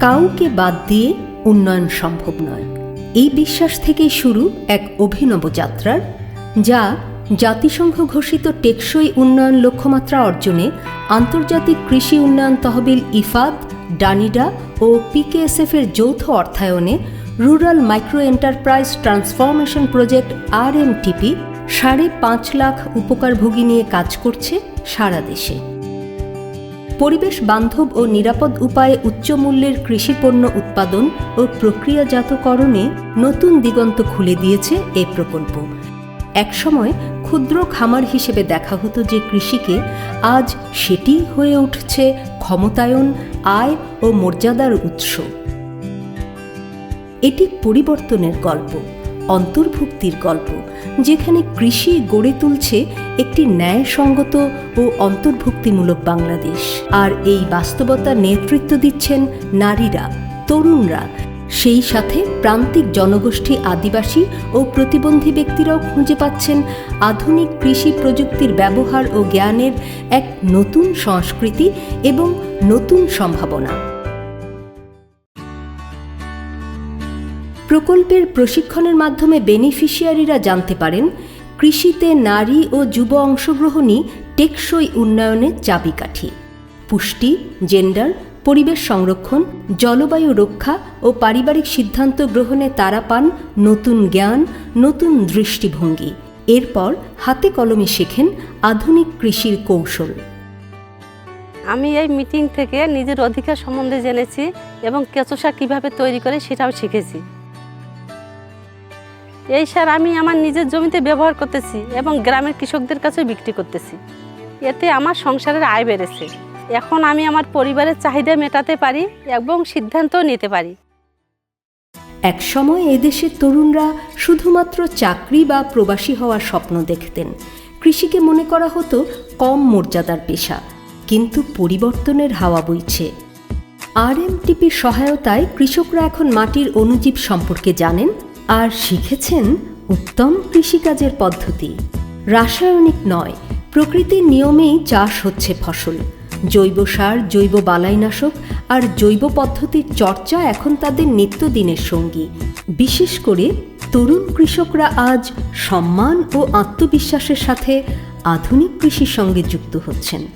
কাউকে বাদ দিয়ে উন্নয়ন সম্ভব নয়। এই বিশ্বাস থেকেই শুরু এক অভিনব যাত্রার, যা জাতিসংঘ ঘোষিত টেকসই উন্নয়ন লক্ষ্যমাত্রা অর্জনে আন্তর্জাতিক কৃষি উন্নয়ন তহবিল ইফাদ, ডানিডা ও পিকেএসএফ এর যৌথ অর্থায়নে rural micro enterprise transformation project আর সাড়ে পাঁচ লাখ উপকারভোগী নিয়ে কাজ করছে সারা দেশে। পরিবেশ বান্ধব ও নিরাপদ উপায়ে উচ্চ মূল্যের কৃষি পণ্য উৎপাদন ও প্রক্রিয়াজাতকরণে নতুন দিগন্ত খুলে দিয়েছে এই প্রকল্প। একসময় ক্ষুদ্র খামার হিসেবে দেখা হতো যে কৃষিকে আজ সেটি হয়ে উঠছে ক্ষমতায়ন, আয় ও মর্যাদার উৎস। এটি পরিবর্তনের গল্প। অন্তর্ভুক্তির গল্প, যেখানে কৃষি গড়ে তুলছে একটি ন্যায়সঙ্গত ও অন্তর্ভুক্তিমূলক বাংলাদেশ। আর এই বাস্তবতার নেতৃত্ব দিচ্ছেন নারীরা, তরুণরা। সেই সাথে প্রান্তিক জনগোষ্ঠী আদিবাসী ও প্রতিবন্ধী ব্যক্তিরাও খুঁজে পাচ্ছেন আধুনিক কৃষি প্রযুক্তির ব্যবহার ও জ্ঞানের এক নতুন সংস্কৃতি এবং নতুন সম্ভাবনা। প্রকল্পের প্রশিক্ষণের মাধ্যমে বেনিফিশিয়ারিরা জানতে পারেন, কৃষিতে নারী ও যুব অংশগ্রহণই টেকসই উন্নয়নের চাবিকাঠি। পুষ্টি, জেন্ডার, পরিবেশ সংরক্ষণ, জলবায়ু রক্ষা ও পারিবারিক সিদ্ধান্ত গ্রহণে তারা পান নতুন জ্ঞান, নতুন দৃষ্টিভঙ্গি। এরপর হাতে কলমে শেখেন আধুনিক কৃষির কৌশল। আমি এই মিটিং থেকে নিজের অধিকার সম্বন্ধে জেনেছি এবং কেঁচো সার কীভাবে তৈরি করে সেটাও শিখেছি। এই সার আমি আমার নিজের জমিতে ব্যবহার করতেছি এবং গ্রামের কৃষকদের কাছে বিক্রি করতেছি। এতে আমার সংসারের আয় বেড়েছে। এখন আমি আমার পরিবারের চাহিদা মেটাতে পারি এবং সিদ্ধান্তও নিতে পারি। এক একসময় এদেশের তরুণরা শুধুমাত্র চাকরি বা প্রবাসী হওয়ার স্বপ্ন দেখতেন। কৃষিকে মনে করা হতো কম মর্যাদার পেশা, কিন্তু পরিবর্তনের হাওয়া বইছে। আরএমটিপির সহায়তায় কৃষকরা এখন মাটির অণুজীব সম্পর্কে জানেন আর শিখেছেন উত্তম কৃষিকাজের পদ্ধতি। রাসায়নিক নয়, প্রকৃতির নিয়মেই চাষ হচ্ছে ফসল। জৈব সার, জৈব বালাইনাশক আর জৈব পদ্ধতির চর্চা এখন তাদের নিত্যদিনের সঙ্গী। বিশেষ করে তরুণ কৃষকরা আজ সম্মান ও আত্মবিশ্বাসের সাথে আধুনিক কৃষির সঙ্গে যুক্ত হচ্ছেন।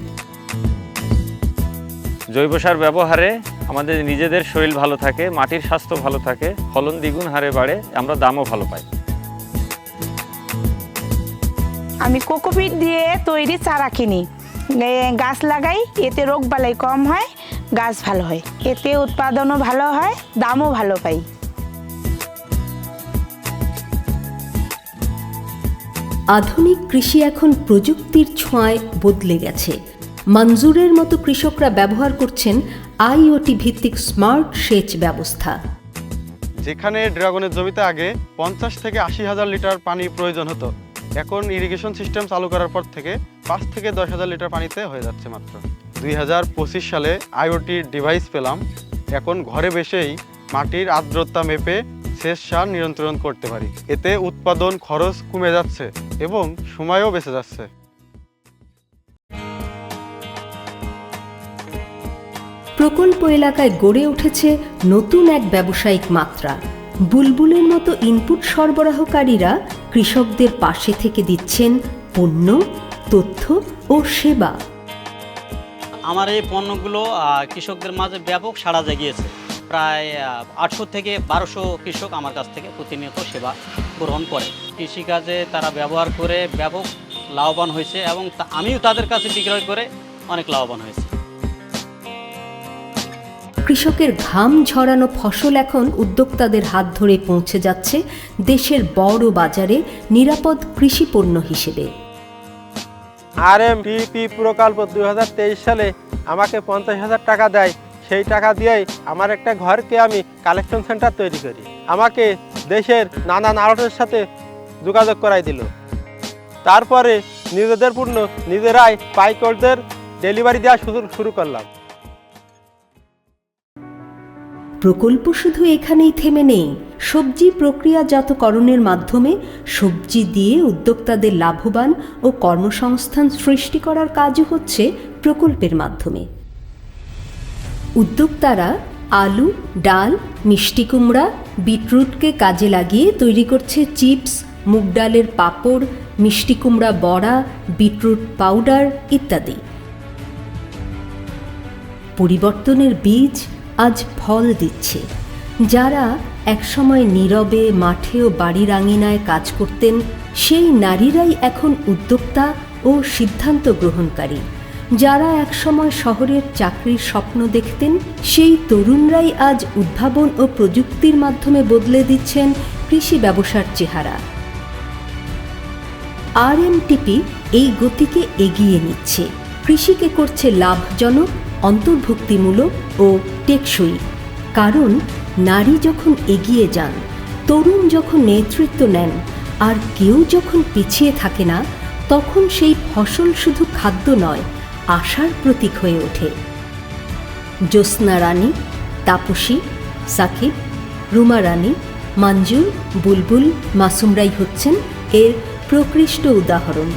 জৈব সার ব্যবহারে আমাদের নিজেদের শরীর ভালো থাকে মাটির স্বাস্থ্য ভালো থাকে ফলন দ্বিগুণ হারে বাড়ে আমরা দামও ভালো পাই। আমি কোকোপিট দিয়ে তৈরি চারা কিনি। গাছ লাগাই এতে রোগ বালাই কম হয় গাছ ভালো হয়। এতে উৎপাদনও ভালো হয় দামও ভালো পাই। আধুনিক কৃষি এখন প্রযুক্তির ছোঁয়ায় বদলে গেছে। মঞ্জুরের মতো কৃষকরা ব্যবহার করছেন আইওটি ভিত্তিক স্মার্ট সেচ ব্যবস্থা। যেখানে ড্রাগনের জমিতে আগে পঞ্চাশ থেকে আশি হাজার লিটার পানি প্রয়োজন হতো। এখন ইরিগেশন সিস্টেম চালু করার পর থেকে পাঁচ থেকে দশ হাজার লিটার পানিতে হয়ে যাচ্ছে মাত্র। দুই হাজার পঁচিশ সালে আইওটি ডিভাইস পেলাম। এখন ঘরে বসেই মাটির আর্দ্রতা মেপে সেচ সার নিয়ন্ত্রণ করতে পারি। এতে উৎপাদন খরচ কমে যাচ্ছে এবং সময়ও বেঁচে যাচ্ছে। প্রকল্প এলাকায় গড়ে উঠেছে নতুন এক ব্যবসায়িক মাত্রা। বুলবুলের মতো ইনপুট সরবরাহকারীরা কৃষকদের পাশে থেকে দিচ্ছেন পণ্য, তথ্য ও সেবা। আমার এই পণ্যগুলো কৃষকদের মাঝে ব্যাপক সাড়া জাগিয়েছে। প্রায় আটশো থেকে বারোশো কৃষক আমার কাছ থেকে প্রতিনিয়ত সেবা গ্রহণ করে। কৃষিকাজে তারা ব্যবহার করে ব্যাপক লাভবান হয়েছে এবং আমিও তাদের কাছে বিক্রয় করে অনেক লাভবান হয়েছে। কৃষকের ঘাম ঝরানো ফসল এখন উদ্যোক্তাদের হাত ধরে পৌঁছে যাচ্ছে দেশের বড় বাজারে নিরাপদ কৃষি পণ্য হিসেবে। আর এম টিপি প্রকল্প তেইশ সালে আমাকে পঞ্চাশ হাজার টাকা দেয়। সেই টাকা দিয়েই আমার একটা ঘরকে আমি কালেকশন সেন্টার তৈরি করি। আমাকে দেশের নানান আড়তের সাথে যোগাযোগ করাই দিল। তারপরে নিজেদের পণ্য নিজেরাই পাইকারদের ডেলিভারি দেওয়া শুরু শুরু করলাম। প্রকল্প শুধু এখানেই থেমে নেই। সবজি প্রক্রিয়াজাতকরণের মাধ্যমে সবজি দিয়ে উদ্যোক্তাদের লাভবান ও কর্মসংস্থান সৃষ্টি করার কাজও হচ্ছে প্রকল্পের মাধ্যমে। উদ্যোক্তারা আলু, ডাল, মিষ্টি কুমড়া, বিটরুটকে কাজে লাগিয়ে তৈরি করছে চিপস, মুগ ডালের পাঁপড়, মিষ্টি কুমড়া বড়া, বিটরুট পাউডার ইত্যাদি। পরিবর্তনের বীজ আজ ফল দিচ্ছে। যারা একসময় নীরবে মাঠে ও বাড়ির আঙিনায় কাজ করতেন, সেই নারীরাই এখন উদ্যোক্তা ও সিদ্ধান্ত গ্রহণকারী। যারা একসময় শহরের চাকরির স্বপ্ন দেখতেন, সেই তরুণরাই আজ উদ্ভাবন ও প্রযুক্তির মাধ্যমে বদলে দিচ্ছেন কৃষি ব্যবসার চেহারা। আরএমটিপি এই গতিকে এগিয়ে নিচ্ছে। কৃষিকে করছে লাভজনক অন্তর্ভুক্তিমূলক ও টেকসই। কারণ, নারী যখন এগিয়ে যান, তরুণ যখন নেতৃত্ব নেন, আর কেউ যখন পিছিয়ে থাকে না, তখন সেই ফসল শুধু খাদ্য নয়, আশার প্রতীক হয়ে ওঠে। জ্যোৎস্না রানী, তাপসী, সাকিব, রুমা রানী, মঞ্জুর, বুলবুল, মাসুমরাই হচ্ছেন এর প্রকৃষ্ট উদাহরণ।